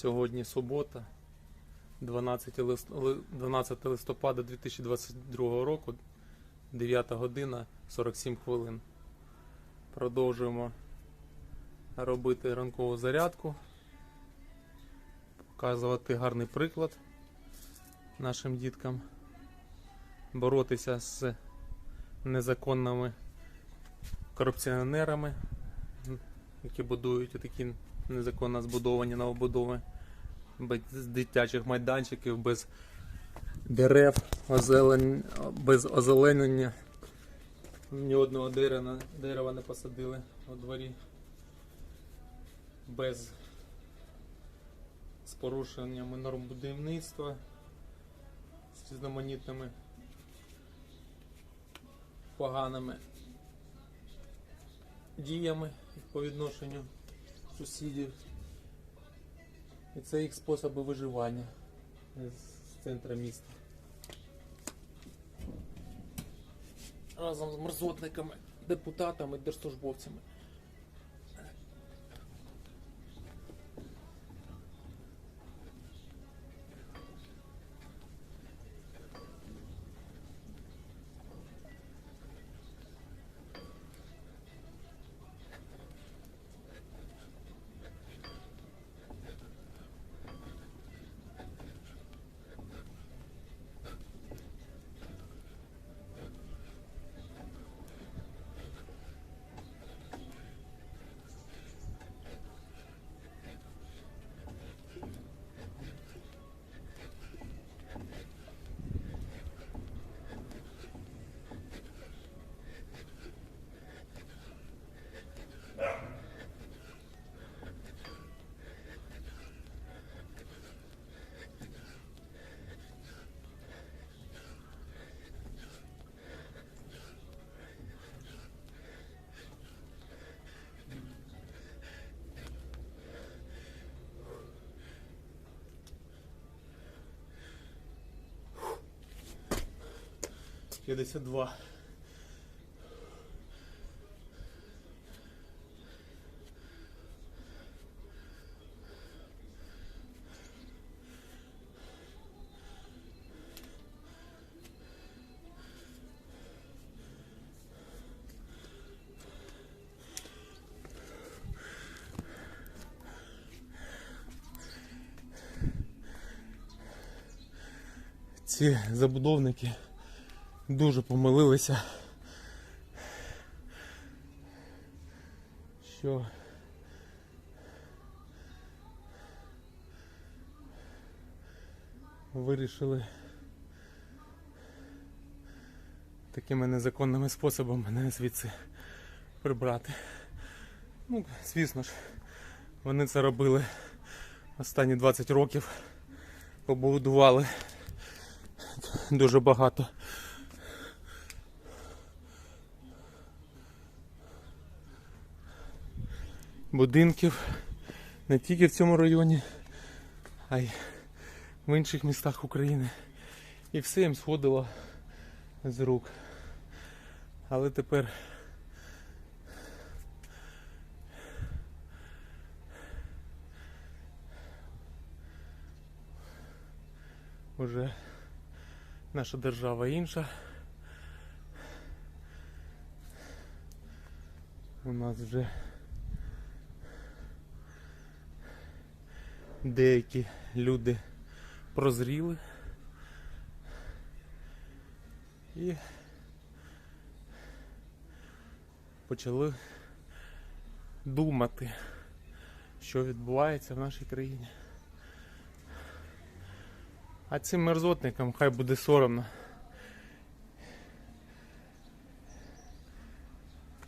Сьогодні субота, 12 12 листопада 2022 року, 9 година 47 хвилин. Продовжуємо робити ранкову зарядку, показувати гарний приклад нашим діткам, боротися з незаконними корупціонерами, які будують такі незаконно збудовані новобудови, без дитячих майданчиків, без дерев, озелень, без озеленення. Ні одного дерева, дерева не посадили у дворі. Без з порушеннями норм будівництва, з різноманітними поганими діями по відношенню сусідів. І це їх способи виживання з центра міста. Разом з мерзотниками, депутатами, держслужбовцями. П'ятдесят два. Ці забудовники дуже помилилися, що вирішили такими незаконними способами мене звідси прибрати. Ну, звісно ж, вони це робили останні 20 років, побудували дуже багато будинків не тільки в цьому районі, а й в інших містах України. І все їм сходило з рук. Але тепер уже наша держава інша. У нас вже деякі люди прозріли і почали думати, що відбувається в нашій країні. А цим мерзотникам хай буде соромно.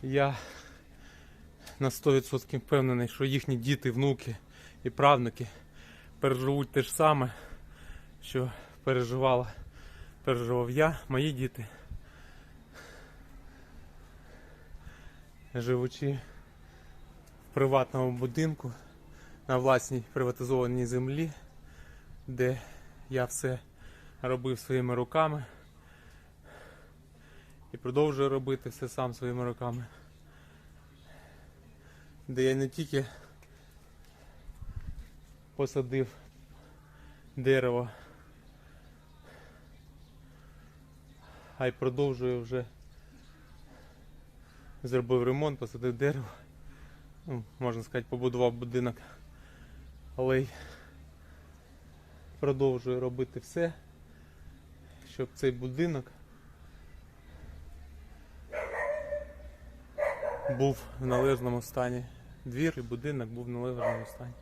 Я на 100% впевнений, що їхні діти, внуки і правнуки переживуть те ж саме, що переживала, переживав я, мої діти. Живучи в приватному будинку на власній приватизованій землі, де я все робив своїми руками і продовжую робити все сам своїми руками. Де я не тільки посадив дерево. А й продовжую вже зробив ремонт, посадив дерево. Ну, можна сказати, побудував будинок. Але й продовжую робити все, щоб цей будинок був в належному стані. Двір і будинок був в належному стані.